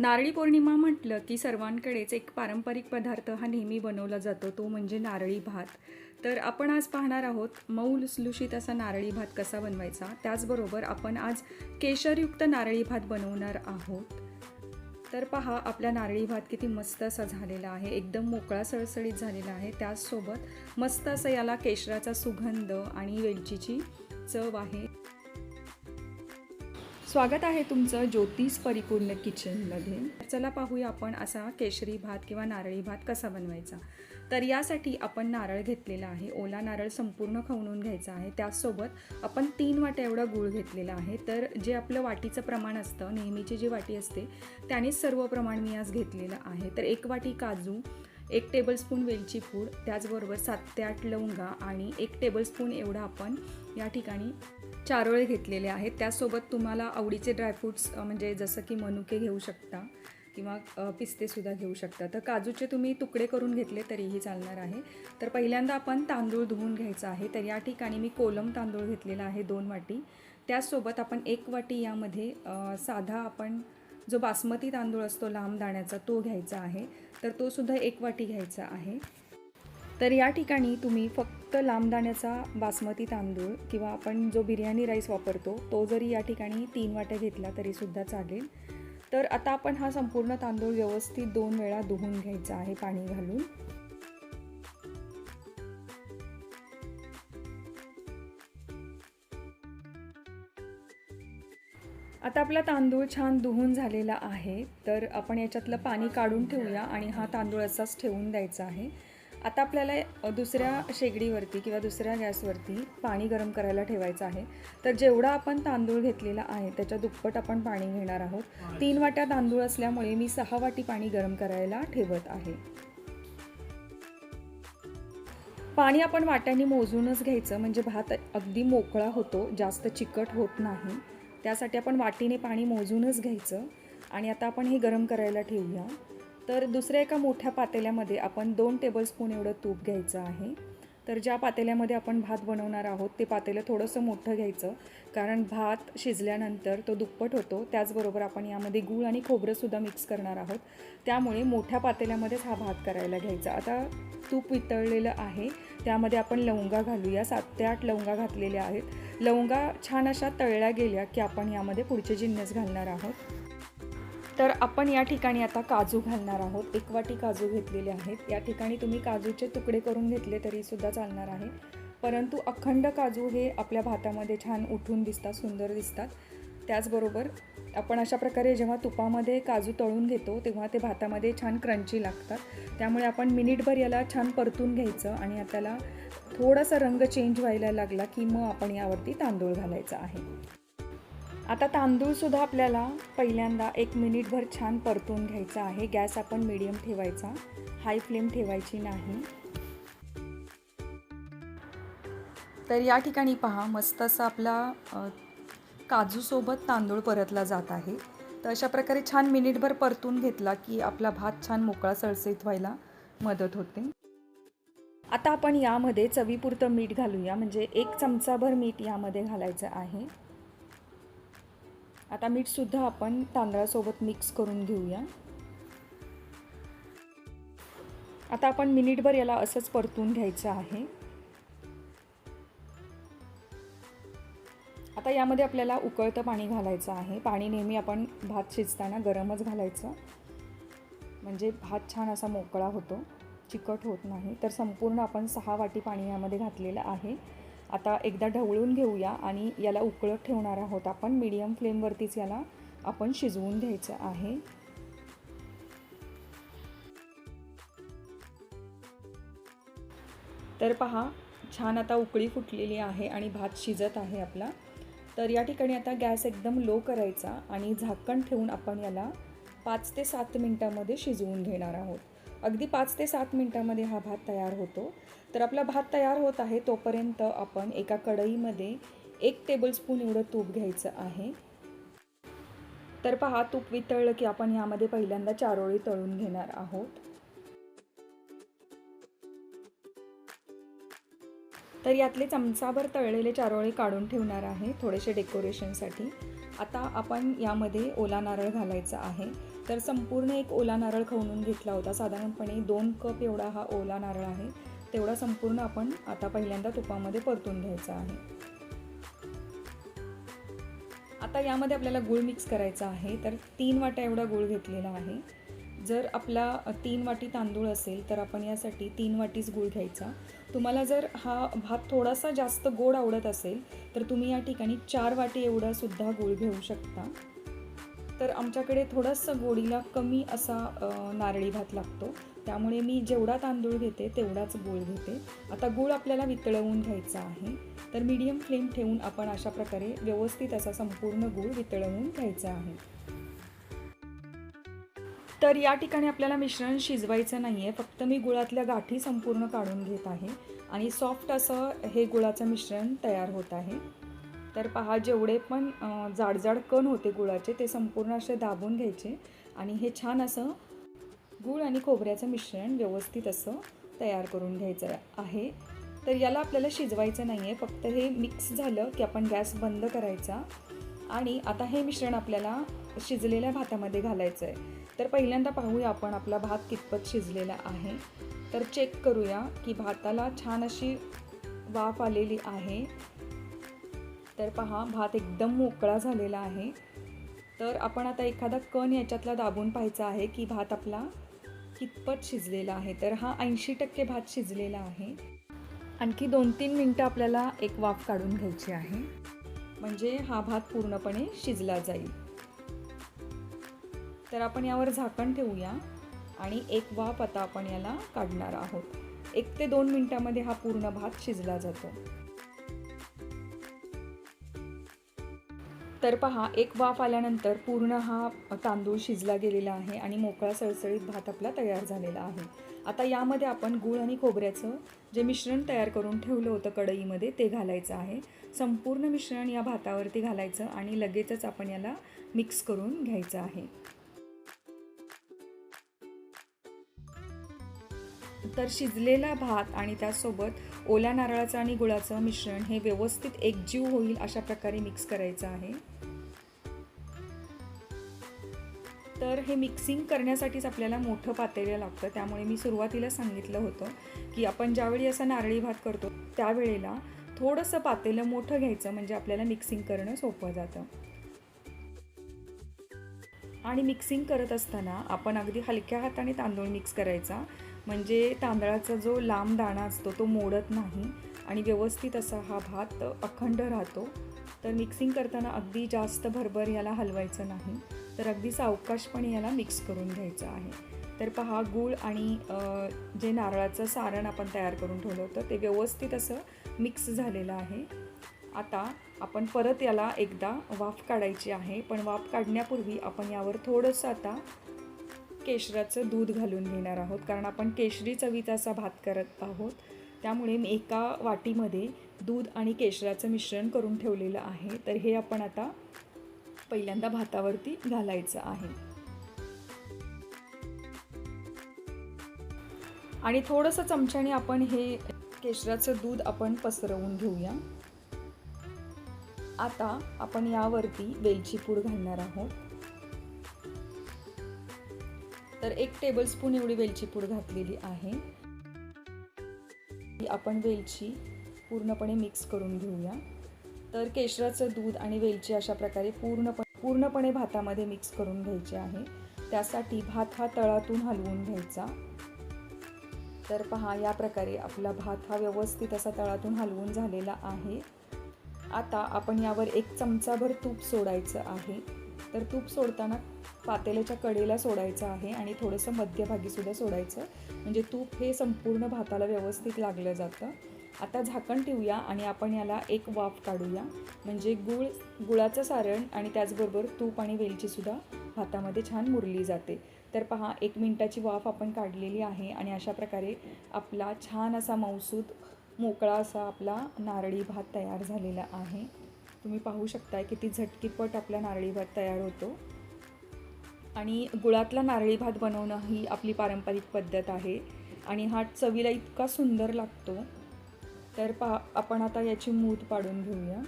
नारळी पौर्णिमा म्हटलं की सर्वांकडेच एक पारंपरिक पदार्थ हा नेहमी बनवला जातो तो म्हणजे नारळी भात. तर आपण आज पाहणार आहोत मऊ लुसलुशीत असा नारळी भात कसा बनवायचा? त्याचबरोबर आपण आज केशरयुक्त नारळी भात बनवणार आहोत. तर पहा आपला नारळी भात किती मस्त असा झालेला आहे. एकदम मोकळा सळसळीत झालेला आहे. त्याचसोबत मस्त असं याला केशराचा सुगंध आणि वेलचीची चव आहे. स्वागत आहे तुमचं ज्योतिष परिपूर्ण किचनमध्ये. चला पाहूया आपण असा केशरी भात किंवा नारळी भात कसा बनवायचा. तर यासाठी आपण नारळ घेतलेला आहे. ओला नारळ संपूर्ण खवणून घ्यायचा आहे. त्याचसोबत आपण तीन वाट्या एवढा गूळ घेतलेला आहे. तर जे आपलं वाटीचं प्रमाण असतं नेहमीची जी वाटी असते त्यानेच सर्व प्रमाण मी आज घेतलेलं आहे. तर एक वाटी काजू एक टेबलस्पून वेलची पूड त्याचबरोबर सात ते आठ लवंगा आणि एक टेबलस्पून एवढा आपण या ठिकाणी चारोळे घेतलेले आहेत. त्यासोबत तुम्हाला आवडीचे ड्रायफ्रूट्स म्हणजे जसं की मनुके घेऊ शकता किंवा पिस्तेसुद्धा घेऊ शकता. तर काजूचे तुम्ही तुकडे करून घेतले तरीही चालणार आहे. तर पहिल्यांदा आपण तांदूळ धुवून घ्यायचा आहे. तर या ठिकाणी मी कोलम तांदूळ घेतलेला आहे दोन वाटी. त्याचसोबत आपण एक वाटी यामध्ये साधा आपण जो बासमती तांदूळ असतो लांब दाण्याचा तो घ्यायचा आहे. तर तो सुद्धा एक वाटी घ्यायचा आहे. तर या ठिकाणी तुम्ही फक्त लांब दाण्याचा बासमती तांदूळ किंवा आपण जो बिर्याणी राईस वापरतो तो जरी या ठिकाणी तीन वाट्या घेतला तरीसुद्धा चालेल. तर आता आपण हा संपूर्ण तांदूळ व्यवस्थित दोन वेळा धुवून घ्यायचा आहे पाणी घालून. आता आपला तांदूळ छान धुवून झालेला आहे तर आपण याच्यातलं पाणी काढून ठेवूया आणि हा तांदूळ असाच ठेवून द्यायचा आहे. आता आपल्याला दुसऱ्या शेगडीवरती किंवा दुसऱ्या गॅसवरती पाणी गरम करायला ठेवायचं आहे. तर जेवढा आपण तांदूळ घेतलेला आहे त्याच्या दुप्पट आपण पाणी घेणार आहोत. तीन वाट्या तांदूळ असल्यामुळे मी सहा वाटी पाणी गरम करायला ठेवत आहे. पाणी आपण वाट्याने मोजूनच घ्यायचं म्हणजे भात अगदी मोकळा होतो जास्त चिकट होत नाही. त्यासाठी आपण वाटीने पाणी मोजूनच घ्यायचं. आणि आता आपण हे गरम करायला ठेवूया. तर दुसऱ्या एका मोठ्या पातेल्यामध्ये आपण दोन टेबलस्पून एवढं तूप घ्यायचं आहे. तर ज्या पातेल्यामध्ये आपण भात बनवणार आहोत ते पातेलं थोडंसं मोठं घ्यायचं. कारण भात शिजल्यानंतर तो दुप्पट होतो. त्याचबरोबर आपण यामध्ये गूळ आणि खोबरंसुद्धा मिक्स करणार आहोत. त्यामुळे मोठ्या पातेल्यामध्येच हा भात करायला घ्यायचा. आता तूप वितळलेलं आहे. त्यामध्ये आपण लवंगा घालूया. सात ते आठ लवंगा घातलेल्या आहेत. लवंगा छान अशा तळल्या गेल्या की आपण यामध्ये पुढचे जिन्नस घालणार आहोत. तर आपण या ठिकाणी आता काजू घालणार आहोत. एक वाटी काजू घेतलेले आहेत. या ठिकाणी तुम्ही काजूचे तुकडे करून घेतले तरीसुद्धा चालणार आहे. परंतु अखंड काजू हे आपल्या भातामध्ये छान उठून दिसतात सुंदर दिसतात. त्याचबरोबर आपण अशा प्रकारे जेव्हा तुपामध्ये काजू तळून घेतो तेव्हा ते भातामध्ये छान क्रंची लागतात. त्यामुळे आपण मिनिटभर याला छान परतून घ्यायचं आणि त्याला थोडासा रंग चेंज व्हायला लागला की मग आपण यावरती तांदूळ घालायचा आहे. आता तांदूळसुद्धा आपल्याला पहिल्यांदा एक मिनिटभर छान परतून घ्यायचा आहे. गॅस आपण मिडियम ठेवायचा. हाय फ्लेम ठेवायची नाही. तर या ठिकाणी पहा मस्त असा आपला काजूसोबत तांदूळ परतला जात आहे. तर अशा प्रकारे छान मिनिटभर परतून घेतला की आपला भात छान मोकळा सळसळीत व्हायला मदत होते. आता आपण यामध्ये चवीपुरतं मीठ घालूया. म्हणजे एक चमचाभर मीठ यामध्ये घालायचं आहे. आता मीठसुद्धा आपण तांदळासोबत मिक्स करून घेऊया. आता आपण मिनिटभर याला असंच परतून घ्यायचं आहे. आता यामध्ये आपल्याला उकळतं पाणी घालायचं आहे. पाणी नेहमी आपण भात शिजताना गरमच घालायचं. म्हणजे भात छान असा मोकळा होतो. चिकट होत नाही. तर संपूर्ण आपण सहा वाटी पाणी यामध्ये घातलेलं आहे. आता एकदा ढवळून घेऊया आणि याला उकळत ठेवणार आहोत आपण. मीडियम फ्लेमवरतीच याला आपण शिजवून घ्यायचं आहे. तर पहा छान आता उकळी फुटलेली आहे आणि भात शिजत आहे आपला. तर या ठिकाणी आता गॅस एकदम लो करायचा आणि झाकण ठेवून आपण याला पाच ते सात मिनटामध्ये शिजवून घेणार आहोत. अगदी पाच ते सात मिनटामध्ये हा भात तयार होतो. तर आपला भात तयार होत आहे तोपर्यंत आपण एका कढईमध्ये एक टेबलस्पून एवढं तूप घ्यायचं आहे. तर पहा तूप वितळलं की आपण यामध्ये पहिल्यांदा चारोळी तळून घेणार आहोत. तर यातले चमचाभर तळलेले चारोळे काढून ठेवणार आहे थोडेसे डेकोरेशनसाठी आता आपण यामध्ये ओला नारळ घालायचा आहे. तर संपूर्ण एक ओला नारळ खवणून घेतला होता. साधारणपणे दोन कप एवढा हा ओला नारळ आहे. तेवढा संपूर्ण आपण आता पहिल्यांदा तुपामध्ये परतून घ्यायचा आहे. आता यामध्ये आपल्याला गूळ मिक्स करायचा आहे. तर तीन वाट्या एवढा गूळ घेतलेला आहे. जर आपला तीन वाटी तांदूळ असेल तर आपण यासाठी तीन वाटीच गूळ घ्यायचा. तुम्हाला जर हा भात थोडासा जास्त गोड आवडत असेल तर तुम्ही या ठिकाणी चार वाटी एवढा सुद्धा गूळ घेऊ शकता. तर आमच्याकडे थोडंसं गोडीला कमी असा नारळी भात लागतो. त्यामुळे मी जेवढा तांदूळ घेते तेवढाच गूळ घेते. आता गूळ आपल्याला वितळवून घ्यायचा आहे. तर मीडियम फ्लेम ठेवून आपण अशा प्रकारे व्यवस्थित असा संपूर्ण गूळ वितळवून घ्यायचा आहे. तर या ठिकाणी आपल्याला मिश्रण शिजवायचं नाही आहे फक्त मी गुळातल्या गाठी संपूर्ण काढून घेत आहे. आणि सॉफ्ट असं हे गुळाचं मिश्रण तयार होत आहे. तर पहा जेवढे पण जाडजाड कण होते गुळाचे ते संपूर्ण असे दाबून घ्यायचे आणि हे छान असं गूळ आणि खोबऱ्याचं मिश्रण व्यवस्थित असं तयार करून घ्यायचं आहे. तर याला आपल्याला शिजवायचं नाही आहे फक्त हे मिक्स झालं की आपण गॅस बंद करायचा आणि आता हे मिश्रण आपल्याला शिजलेल्या भातामध्ये घालायचं आहे तर पहिल्यांदा पाहूया आपण आपला भात कितपत शिजलेला आहे. तर चेक करूया की भाताला छान अशी वाफ आलेली आहे. तर पहा भात एकदम मोकळा झालेला आहे. तर आपण आता एखादा कण याच्यातला दाबून पाहायचा आहे की भात आपला कितपत शिजलेला आहे. तर हा ऐंशी टक्के भात शिजलेला आहे. आणखी दोन तीन मिनटं आपल्याला एक वाफ काढून घ्यायची आहे. म्हणजे हा भात पूर्णपणे शिजला जाईल. तर आपण यावर झाकण ठेवूया आणि एक वाफ आता आपण याला काढणार आहोत. एक ते दोन मिनटामध्ये हा पूर्ण भात शिजला जातो. तर पहा एक वाफ आल्यानंतर पूर्ण हा तांदूळ शिजला गेलेला आहे आणि मोकळा सळसळीत भात आपला तयार झालेला आहे. आता यामध्ये आपण गूळ आणि खोबऱ्याचं जे मिश्रण तयार करून ठेवलं होतं कढईमध्ये ते घालायचं आहे. संपूर्ण मिश्रण या भातावरती घालायचं आणि लगेचच आपण याला मिक्स करून घ्यायचं आहे. तर शिजलेला भात आणि त्यासोबत ओल्या नारळाचं आणि गुळाचं मिश्रण हे व्यवस्थित एकजीव होईल अशा प्रकारे मिक्स करायचं आहे. तर हे मिक्सिंग करण्यासाठीच आपल्याला मोठं पातेलं लागतं. त्यामुळे मी सुरुवातीला सांगितलं होतं की आपण ज्यावेळी असा नारळी भात करतो त्यावेळेला थोडंसं पातेलं मोठं घ्यायचं म्हणजे आपल्याला मिक्सिंग करणं सोपं जातं. आणि मिक्सिंग करत असताना आपण अगदी हलक्या हाताने तांदूळ मिक्स करायचा. म्हणजे तांदळाचा जो लांब दाणा असतो तो मोडत नाही आणि व्यवस्थित असा हा भात अखंड राहतो. तर मिक्सिंग करताना अगदी जास्त भरभर याला हलवायचं नाही. तर अगदी सावकाशपणे याला मिक्स करून घ्यायचं आहे. तर पहा गूळ आणि जे नारळाचं सारण आपण तयार करून ठेवलं होतं ते व्यवस्थित असं मिक्स झालेलं आहे. आता आपण परत याला एकदा वाफ काढायची आहे. पण वाफ काढण्यापूर्वी आपण यावर थोडंसं आता केशराचं दूध घालून घेणार आहोत. कारण आपण केशरी चवीचा असा भात करत आहोत. त्यामुळे मी एका वाटीमध्ये दूध आणि केशराचं मिश्रण करून ठेवलेलं आहे. तर हे आपण आता पहिल्यांदा भातावरती घालायचं आहे. आणि थोडंसं चमच्याने आपण हे केशराचं दूध आपण पसरवून घेऊया. आता आपण यावरती वेलची पूड घालणार आहोत. तर एक टेबलस्पून एवढी वेलची पूड घातलेली आहे. ही आपण वेलची पूर्णपणे मिक्स करून घेऊया. तर केशराचं दूध आणि वेलची अशा प्रकारे पूर्णपणे पूर्णपणे भातामध्ये मिक्स करून घ्यायचे आहे. त्यासाठी भात हा तळातून हलवून घ्यायचा. तर पहा या प्रकारे आपला भात हा व्यवस्थित असा तळातून हलवून झालेला आहे. आता आपण यावर एक चमचाभर तूप सोडायचं आहे. तर तूप सोडताना पातेल्याच्या कडेला सोडायचं आहे आणि थोडंसं मध्यभागीसुद्धा सोडायचं. म्हणजे तूप हे संपूर्ण भाताला व्यवस्थित लागलं जातं. आता झाकण ठेवूया आणि आपण याला एक वाफ काढूया. म्हणजे गुळ गुळाचं सारण आणि त्याचबरोबर तूप आणि वेलचीसुद्धा भातामध्ये छान मुरली जाते. तर पहा एक मिनटाची वाफ आपण काढलेली आहे आणि अशा प्रकारे आपला छान असा मौसूद मोकळा असा आपला नारळी भात तयार झालेला आहे. तुम्ही पाहू शकताय किती झटकीपट आपला नारळी भात तयार होतो. आणि गुळातला नारळी भात बनवणं ही आपली पारंपरिक पद्धत आहे. आणि हा चवीला इतका सुंदर लागतो. तर पा आपण आता याची मूठ पाडून घेऊया.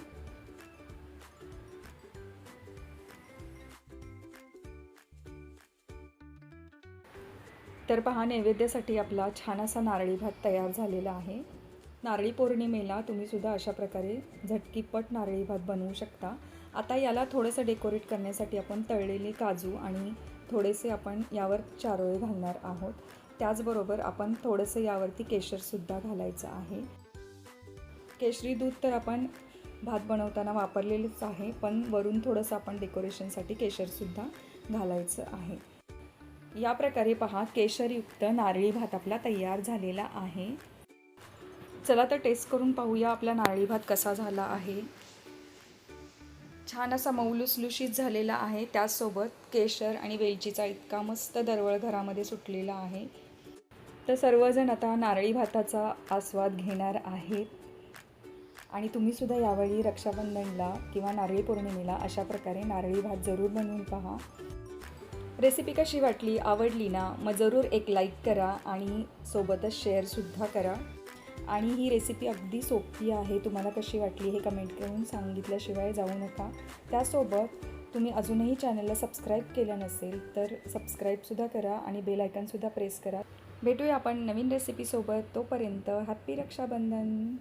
तर पहा नैवेद्यासाठी आपला छान असा नारळी भात तयार झालेला आहे. नारळी पौर्णिमेला तुम्ही सुद्धा अशा प्रकारे झटकीपट नारळी भात बनवू शकता. आता याला थोडंसं डेकोरेट करण्यासाठी आपण तळलेले काजू आणि थोडेसे आपण यावर चारोळे घालणार आहोत. त्याचबरोबर आपण थोडंसं यावरती केशरसुद्धा घालायचं आहे. केशरी दूध तर आपण भात बनवताना वापरलेलंच आहे पण वरून थोडंसं आपण डेकोरेशनसाठी केशरसुद्धा घालायचं आहे. या प्रकारे पहा केशरयुक्त नारळी भात आपला तयार झालेला आहे. चला तर टेस्ट करून पाहूया आपला नारळी भात कसा झाला आहे. छान असा मौलुसलुशीत झालेला आहे त्याचसोबत केशर आणि वेलचीचा इतका मस्त दरवळ घरामध्ये सुटलेला आहे. तर सर्वजण आता नारळी भाताचा आस्वाद घेणार आहेत. आणि तुम्हीसुद्धा यावेळी रक्षाबंधनला किंवा नारळी पौर्णिमेला अशा प्रकारे नारळी भात जरूर बनवून पहा. रेसिपी कशी वाटली आवडली ना मग जरूर एक लाईक करा आणि सोबतच शेअरसुद्धा करा. आणि ही रेसिपी अगदी सोपी आहे तुम्हाला कशी वाटली हे कमेंट करून सांगितल्याशिवाय जाऊ नका. त्यासोबत तुम्ही अजूनही चॅनलला सबस्क्राईब केलं नसेल तर सबस्क्राईबसुद्धा करा आणि बेल आयकनसुद्धा प्रेस करा. भेटूया आपण नवीन रेसिपीसोबत तोपर्यंत हॅप्पी रक्षाबंधन!